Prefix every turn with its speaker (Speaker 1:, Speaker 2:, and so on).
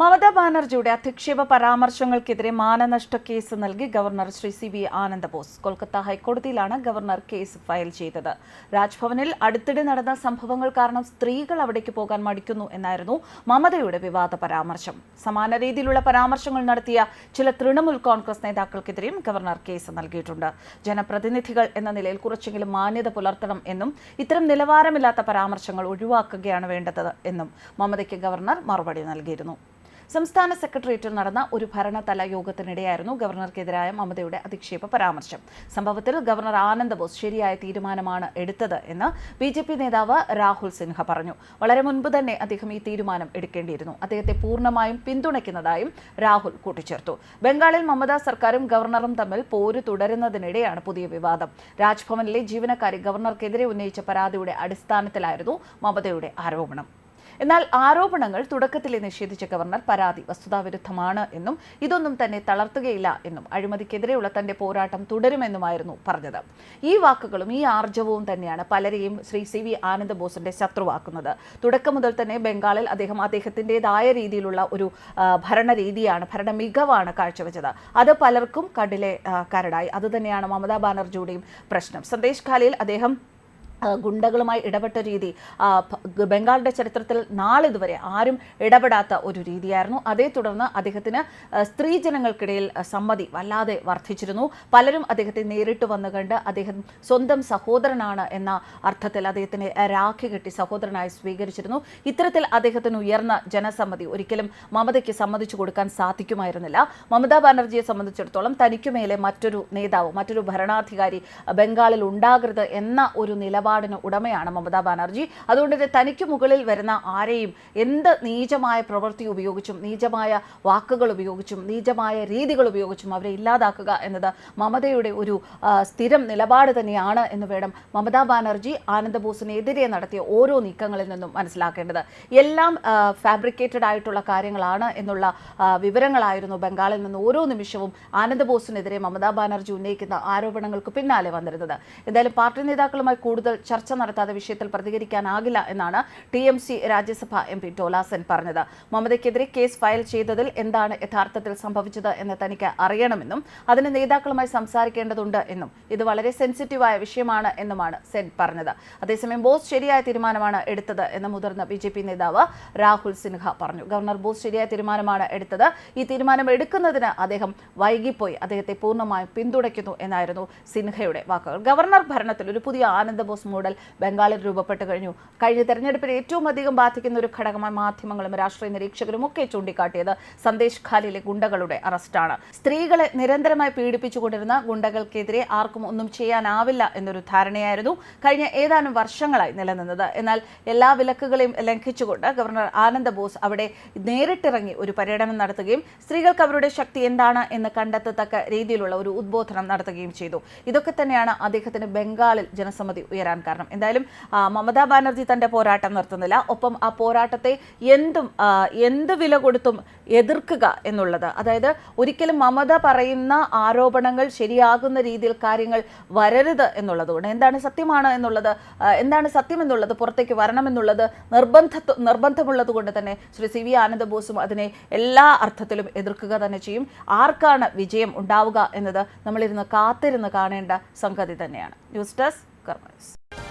Speaker 1: മമതാ ബാനർജിയുടെ അധിക്ഷേപ പരാമർശങ്ങൾക്കെതിരെ മാനനഷ്ട കേസ് നൽകി governor Shri C V Ananda Bose. Kolkata ഹൈക്കോടതിയിലാണ് governor case file ചെയ്തത്. രാജ്ഭവനിൽ അടുത്തിടെ നടന്ന സംഭവങ്ങൾ കാരണം സ്ത്രീകൾ അവിടേക്ക് പോകാൻ മടിക്കുന്നു എന്നായിരുന്നു മമതയുടെ വിവാദ പരാമർശം. സമാന രീതിയിലുള്ള പരാമർശങ്ങൾ നടത്തിയ ചില തൃണമൂൽ കോൺഗ്രസ് നേതാക്കൾക്കെതിരെയും ഗവർണർ കേസ് നൽകിയിട്ടുണ്ട്. ജനപ്രതിനിധികൾ എന്ന നിലയിൽ കുറച്ചെങ്കിലും മാന്യത പുലർത്തണം എന്നും ഇത്തരം നിലവാരമില്ലാത്ത പരാമർശങ്ങൾ ഒഴിവാക്കുകയാണ് വേണ്ടത് എന്നും മമതയ്ക്ക് ഗവർണർ മറുപടി നൽകിയിരുന്നു. സംസ്ഥാന സെക്രട്ടേറിയറ്റിൽ നടന്ന ഒരു ഭരണതല യോഗത്തിനിടെയായിരുന്നു ഗവർണർക്കെതിരായ മമതയുടെ അധിക്ഷേപ പരാമർശം. സംഭവത്തിൽ ഗവർണർ ആനന്ദ് ബോസ് ശരിയായ തീരുമാനമാണ് എടുത്തത് എന്ന് ബി ജെ പി നേതാവ് രാഹുൽ സിൻഹ പറഞ്ഞു. വളരെ മുൻപ് തന്നെ അദ്ദേഹം ഈ തീരുമാനം എടുക്കേണ്ടിയിരുന്നു. അദ്ദേഹത്തെ പൂർണമായും പിന്തുണയ്ക്കുന്നതായും രാഹുൽ കൂട്ടിച്ചേർത്തു. ബംഗാളിൽ മമതാ സർക്കാരും ഗവർണറും തമ്മിൽ പോര് തുടരുന്നതിനിടെയാണ് പുതിയ വിവാദം. രാജ്ഭവനിലെ ജീവനക്കാരി ഗവർണർക്കെതിരെ ഉന്നയിച്ച പരാതിയുടെ അടിസ്ഥാനത്തിലായിരുന്നു മമതയുടെ ആരോപണം. എന്നാൽ ആരോപണങ്ങൾ തുടക്കത്തിലെ നിഷേധിച്ച ഗവർണർ പരാതി വസ്തുതാവിരുദ്ധമാണ് എന്നും ഇതൊന്നും തന്നെ തളർത്തുകയില്ല എന്നും അഴിമതിക്കെതിരെയുള്ള തന്റെ പോരാട്ടം തുടരുമെന്നുമായിരുന്നു പറഞ്ഞത്. ഈ വാക്കുകളും ഈ ആർജവവും തന്നെയാണ് പലരെയും ശ്രീ സി വി ആനന്ദ ബോസിന്റെ ശത്രുവാക്കുന്നത്. തുടക്കം മുതൽ തന്നെ ബംഗാളിൽ അദ്ദേഹം അദ്ദേഹത്തിന്റെതായ രീതിയിലുള്ള ഒരു ഭരണരീതിയാണ് ഭരണ മികവാണ് കാഴ്ചവെച്ചത്. അത് പലർക്കും കടിലെ കരടായി. അതുതന്നെയാണ് മമതാ ബാനർജിയുടെയും പ്രശ്നം. സന്ദേശ് ഖാലിയിൽ അദ്ദേഹം ഗുണ്ടകളുമായി ഇടപെട്ട രീതി ബംഗാളിന്റെ ചരിത്രത്തിൽ നാളിതുവരെ ആരും ഇടപെടാത്ത ഒരു രീതിയായിരുന്നു. അതേ തുടർന്ന് അദ്ദേഹത്തിന് സ്ത്രീജനങ്ങൾക്കിടയിൽ സമ്മതി വല്ലാതെ വർദ്ധിച്ചിരുന്നു. പലരും അദ്ദേഹത്തെ നേരിട്ട് വന്നു കണ്ട് അദ്ദേഹം സ്വന്തം സഹോദരനാണ് എന്ന അർത്ഥത്തിൽ അദ്ദേഹത്തിനെ രാഖി കെട്ടി സഹോദരനായി സ്വീകരിച്ചിരുന്നു. ഇത്തരത്തിൽ അദ്ദേഹത്തിന് ഉയർന്ന ജനസമ്മതി ഒരിക്കലും മമതയ്ക്ക് സമ്മതിച്ചു കൊടുക്കാൻ സാധിക്കുമായിരുന്നില്ല. മമതാ ബാനർജിയെ സംബന്ധിച്ചിടത്തോളം തനിക്കുമേലെ മറ്റൊരു നേതാവ് മറ്റൊരു ഭരണാധികാരി ബംഗാളിൽ ഉണ്ടാകരുത് എന്ന ഒരു നിലപാടിന് ഉടമയാണ് മമതാ ബാനർജി. അതുകൊണ്ട് തന്നെ തനിക്ക് മുകളിൽ വരുന്ന ആരെയും എന്ത് നീചമായ പ്രവൃത്തി ഉപയോഗിച്ചും നീചമായ വാക്കുകൾ ഉപയോഗിച്ചും നീചമായ രീതികൾ ഉപയോഗിച്ചും അവരെ ഇല്ലാതാക്കുക എന്നത് മമതയുടെ ഒരു സ്ഥിരം നിലപാട് തന്നെയാണ് എന്ന് വേണം മമതാ ബാനർജി ആനന്ദബോസിനെതിരെ നടത്തിയ ഓരോ നീക്കങ്ങളിൽ നിന്നും മനസ്സിലാക്കേണ്ടത്. എല്ലാം ഫാബ്രിക്കേറ്റഡ് ആയിട്ടുള്ള കാര്യങ്ങളാണ് എന്നുള്ള വിവരങ്ങളായിരുന്നു ബംഗാളിൽ നിന്ന് ഓരോ നിമിഷവും ആനന്ദബോസിനെതിരെ മമതാ ബാനർജി ഉന്നയിക്കുന്ന ആരോപണങ്ങൾക്ക് പിന്നാലെ വന്നിരുന്നത്. എന്തായാലും പാർട്ടി നേതാക്കളുമായി കൂടുതൽ ചർച്ച നടത്താതെ വിഷയത്തിൽ പ്രതികരിക്കാനാകില്ല എന്നാണ് T M C Rajya Sabha M P Dola Sen പറഞ്ഞത്. മമതയ്ക്കെതിരെ കേസ് ഫയൽ ചെയ്തതിൽ എന്താണ് യഥാർത്ഥത്തിൽ സംഭവിച്ചത് എന്ന് തനിക്ക് അറിയണമെന്നും അതിന് നേതാക്കളുമായി സംസാരിക്കേണ്ടതുണ്ട് എന്നും ഇത് വളരെ സെൻസിറ്റീവായ വിഷയമാണ് എന്നുമാണ് സെൻ പറഞ്ഞത്. അതേസമയം ബോസ് ശരിയായ തീരുമാനമാണ് എടുത്തത് എന്ന് മുതിർന്ന ബി ജെ പി നേതാവ് രാഹുൽ സിൻഹ പറഞ്ഞു. ഗവർണർ ബോസ് ശരിയായ തീരുമാനമാണ് എടുത്തത്. ഈ തീരുമാനം എടുക്കുന്നതിന് അദ്ദേഹം വൈകിപ്പോയി. അദ്ദേഹത്തെ പൂർണമായും പിന്തുണയ്ക്കുന്നു എന്നായിരുന്നു സിൻഹയുടെ വാക്കുകൾ. ഗവർണർ ഭരണത്തിൽ ഒരു പുതിയ ആനന്ദ ബോസ് മോഡൽ ബംഗാളിൽ രൂപപ്പെട്ടു കഴിഞ്ഞു. കഴിഞ്ഞ തെരഞ്ഞെടുപ്പിൽ ഏറ്റവും അധികം ബാധിക്കുന്ന ഒരു ഘടകമായി മാധ്യമങ്ങളും രാഷ്ട്രീയ നിരീക്ഷകരും ഒക്കെ ചൂണ്ടിക്കാട്ടിയത് സന്ദേശ് ഖാലിലെ ഗുണ്ടകളുടെ അറസ്റ്റാണ്. സ്ത്രീകളെ നിരന്തരമായി പീഡിപ്പിച്ചുകൊണ്ടിരുന്ന ഗുണ്ടകൾക്കെതിരെ ആർക്കും ഒന്നും ചെയ്യാനാവില്ല എന്നൊരു ധാരണയായിരുന്നു കഴിഞ്ഞ ഏതാനും വർഷങ്ങളായി നിലനിന്നത്. എന്നാൽ എല്ലാ വിലക്കുകളെയും ലംഘിച്ചുകൊണ്ട് ഗവർണർ ആനന്ദ ബോസ് അവിടെ നേരിട്ടിറങ്ങി ഒരു പര്യടനം നടത്തുകയും സ്ത്രീകൾക്ക് അവരുടെ ശക്തി എന്താണ് എന്ന് കണ്ടെത്തത്തക്ക രീതിയിലുള്ള ഒരു ഉദ്ബോധനം നടത്തുകയും ചെയ്തു. ഇതൊക്കെ തന്നെയാണ് അദ്ദേഹത്തിന് ബംഗാളിൽ ജനസമ്മതി ഉയരാൻ കാരണം. എന്തായാലും മമതാ ബാനർജി തന്റെ പോരാട്ടം നിർത്തുന്നില്ല. ഒപ്പം ആ പോരാട്ടത്തെ എന്തും എന്ത് വില കൊടുത്തും എതിർക്കുക എന്നുള്ളത്. അതായത് ഒരിക്കലും മമത പറയുന്ന ആരോപണങ്ങൾ ശരിയാകുന്ന രീതിയിൽ കാര്യങ്ങൾ വരരുത് എന്നുള്ളതുകൊണ്ട്. എന്താണ് സത്യമാണ് എന്നുള്ളത് എന്താണ് സത്യം എന്നുള്ളത് പുറത്തേക്ക് വരണമെന്നുള്ളത് നിർബന്ധ നിർബന്ധമുള്ളത് കൊണ്ട് തന്നെ ശ്രീ സി വി ആനന്ദബോസും അതിനെ എല്ലാ അർത്ഥത്തിലും എതിർക്കുക തന്നെ ചെയ്യും. ആർക്കാണ് വിജയം ഉണ്ടാവുക എന്നത് നമ്മളിരുന്ന് കാത്തിരുന്ന് കാണേണ്ട സംഗതി തന്നെയാണ്. News desk Nunca mais.